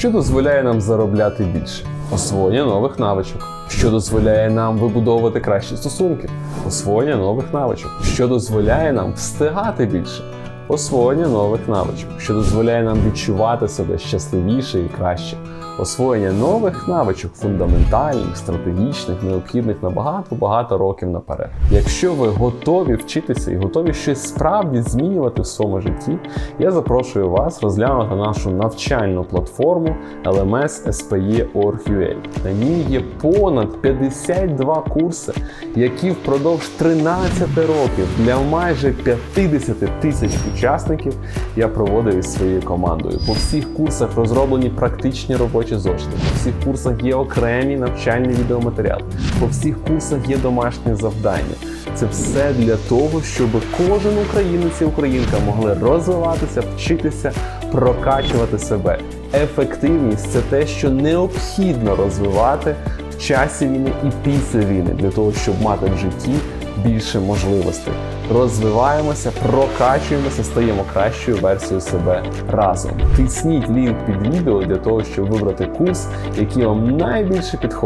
що дозволяє нам заробляти більше, освоєння нових навичок, що дозволяє нам вибудовувати кращі стосунки, освоєння нових навичок, що дозволяє нам встигати більше. Освоєння нових навичок, що дозволяє нам відчувати себе щасливіше і краще. Освоєння нових навичок, фундаментальних, стратегічних, необхідних на багато-багато років наперед. Якщо ви готові вчитися і готові щось справді змінювати в своєму житті, я запрошую вас розглянути нашу навчальну платформу LMS SPE.org.ua. На ній є понад 52 курси, які впродовж 13 років для майже 50 тисяч учасників я проводив із своєю командою. По всіх курсах розроблені практичні робочі зошити. По всіх курсах є окремі навчальні відеоматеріали. По всіх курсах є домашні завдання. Це все для того, щоб кожен українець і українка могли розвиватися, вчитися, прокачувати себе. Ефективність це те, що необхідно розвивати в часі війни і після війни, для того, щоб мати в житті більше можливостей. Розвиваємося, прокачуємося, стаємо кращою версією себе разом. Тисніть лінк під відео для того, щоб вибрати курс, який вам найбільше підходить.